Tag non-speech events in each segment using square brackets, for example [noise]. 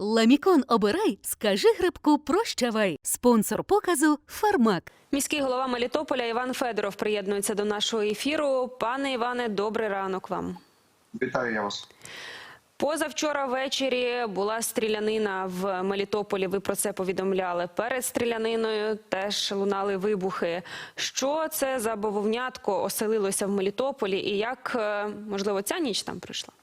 Ламікон обирай, скажи грибку прощавай. Спонсор показу Фармак. Міський голова Мелітополя Іван Федоров приєднується до нашого ефіру. Пане Іване, добрий ранок вам. Вітаю я вас. Позавчора ввечері була стрілянина в Мелітополі. Ви про це повідомляли. Перед стріляниною теж лунали вибухи. Що це за бавовнятко оселилося в Мелітополі, і як е, можливо ця ніч там пройшла?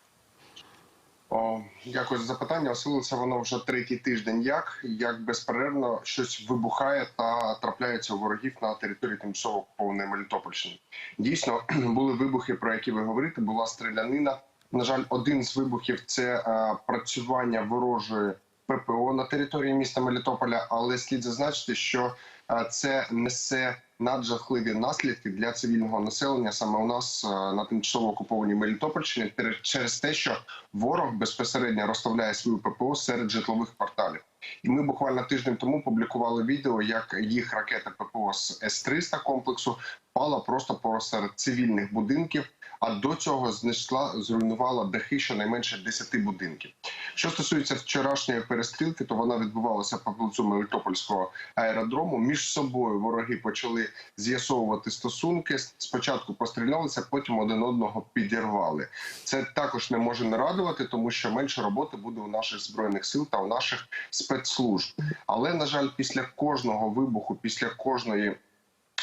О, дякую за запитання. Осилилося воно вже третій тиждень. Як як безперервно щось вибухає та трапляється у ворогів на території тимчасово окупованої Мелітопольщини. Дійсно, [clears throat] були вибухи, про які ви говорите. Була стрілянина. На жаль, один з вибухів це е, працювання ворожої ППО на території міста Мелітополя. Але слід зазначити, що е, це несе наджахливі наслідки для цивільного населення саме у нас е, на тимчасово окупованій Мелітопольщині через те, що ворог безпосередньо розставляє свою ППО серед житлових кварталів. І ми буквально тиждень тому публікували відео, як їх ракета ППО з С-300 комплексу впала просто посеред цивільних будинків. А до цього знесла зруйнувала дахи щонайменше 10 будинків. Що стосується вчорашньої перестрілки, то вона відбувалася поблизу Мелітопольського аеродрому. Між собою вороги почали з'ясовувати стосунки. Спочатку пострілялися, потім один одного підірвали. Це також не може не радувати, тому що менше роботи буде у наших збройних сил та у наших спецслужб. Але на жаль, після кожного вибуху, після кожної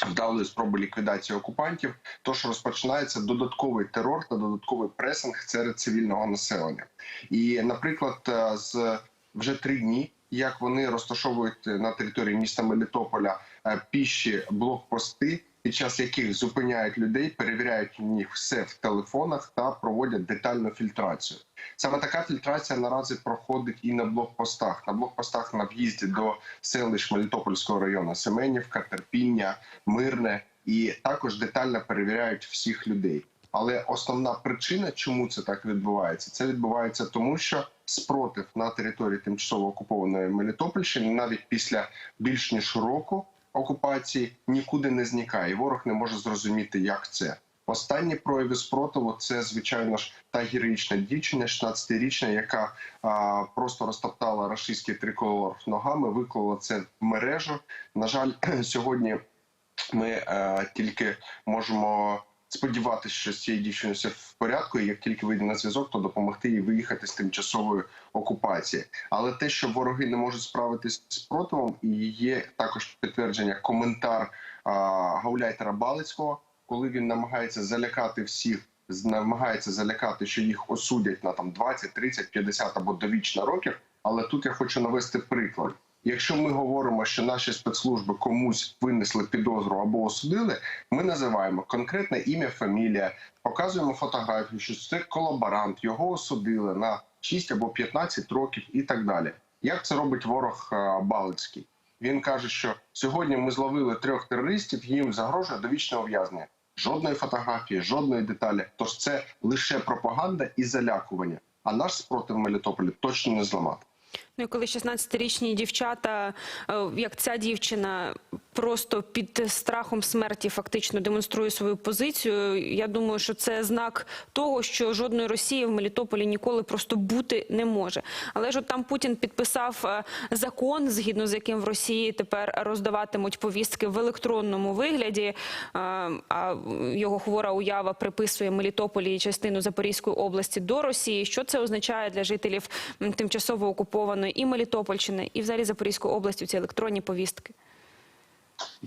вдалої спроби ліквідації окупантів, тож розпочинається додатковий терор та додатковий пресинг серед цивільного населення. І, наприклад, е, з вже три дні. Як вони розташовують на території міста Мелітополя е, піші блокпости, під час яких зупиняють людей, перевіряють у них все в телефонах та проводять детальну фільтрацію. Саме така фільтрація наразі проходить і на блокпостах. На блокпостах на в'їзді до селищ Мелітопольського району Семенівка, Терпіння, Мирне і також детально перевіряють всіх людей. Але основна причина, чому це так відбувається, це відбувається тому, що спротив на території тимчасово окупованої Мелітопольщини навіть після більш ніж року окупації нікуди не зникає. Ворог не може зрозуміти, як це. Останні прояви спротиву це звичайно ж та героїчна дівчина, 16-річна, яка а, просто розтоптала рашистський триколор ногами, виклала це в мережу. На жаль, [clears throat] сьогодні ми е, тільки можемо сподіватися, що з цією дівчиною все в порядку, і як тільки вийде на зв'язок, то допомогти їй виїхати з тимчасової окупації. Але те, що вороги не можуть справитися з спротивом, і є також підтвердження коментар а, гауляйтера Балицького, коли він намагається залякати всіх. Намагається залякати, що їх осудять на там 20, 30, 50 або довічно років. Але тут я хочу навести приклад. Якщо ми говоримо, що наші спецслужби комусь винесли підозру або осудили, ми називаємо конкретне ім'я, фамілія, показуємо фотографію, що це колаборант, його осудили на 6 або 15 років і так далі. Як це робить ворог е, Балицький? Він каже, що сьогодні ми зловили трьох терористів, їм загрожує довічне ув'язнення. Жодної фотографії, жодної деталі. Тож це лише пропаганда і залякування. А наш спротив Мелітополі точно не зламати. Ну і коли 16-річні дівчата, е, як ця дівчина, просто під страхом смерті фактично демонструє свою позицію. Я думаю, що це знак того, що жодної Росії в Мелітополі ніколи просто бути не може. Але ж от там Путін підписав е, закон, згідно з яким в Росії тепер роздаватимуть повістки в електронному вигляді. е, А його хвора уява приписує Мелітополі і частину Запорізької області до Росії. Що це означає для жителів тимчасово окупованої і Мелітопольщини, і взагалі Запорізької області ці електронні повістки?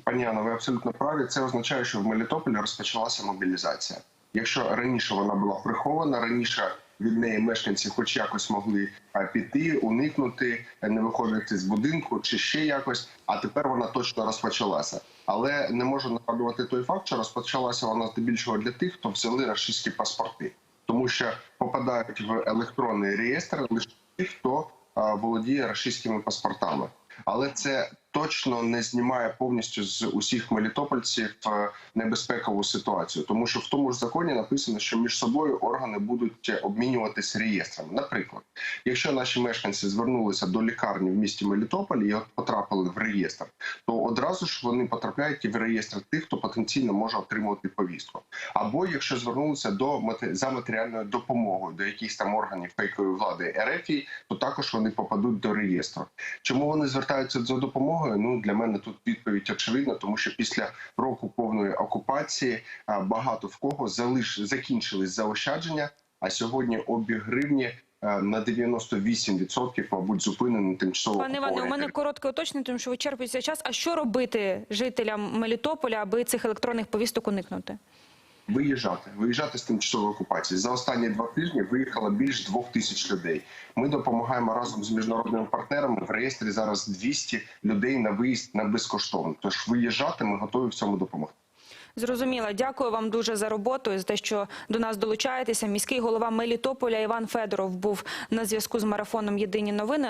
Пані Анна, ви абсолютно праві. Це означає, що в Мелітополі розпочалася мобілізація. Якщо раніше вона була прихована, раніше від неї мешканці, хоч якось могли е, піти, уникнути, е, не виходити з будинку чи ще якось. А тепер вона точно розпочалася. Але не можу нагадувати той факт, що розпочалася вона здебільшого для тих, хто взяли рашистські паспорти, тому що попадають в електронний реєстр лише ті, хто володіє рашистськими паспортами. Але це точно не знімає повністю з усіх мелітопольців е, небезпекову ситуацію, тому що в тому ж законі написано, що між собою органи будуть обмінюватися реєстрами. Наприклад, якщо наші мешканці звернулися до лікарні в місті Мелітополі і потрапили в реєстр, то одразу ж вони потрапляють і в реєстр тих, хто потенційно може отримувати повістку. Або якщо звернулися до за матеріальною допомогою до якихось там органів фейкової влади РФ, то також вони попадуть до реєстру. Чому вони звертаються за допомогою? Ну для мене тут відповідь очевидна, тому що після року повної окупації багато в кого залиш закінчились заощадження. А сьогодні обіг гривні на 98% мабуть зупинений тимчасово. Пане Іване, у мене коротке уточнення, тому що вичерпується час. А що робити жителям Мелітополя, аби цих електронних повісток уникнути? Виїжджати, виїжджати з тимчасової окупації. За останні два тижні виїхало більш двох тисяч людей. Ми допомагаємо разом з міжнародними партнерами. В реєстрі зараз 200 людей на виїзд на безкоштовно. Тож виїжджати ми готові в цьому допомогти. Зрозуміло. Дякую вам дуже за роботу і за те, що до нас долучаєтеся. Міський голова Мелітополя Іван Федоров був на зв'язку з марафоном Єдині новини.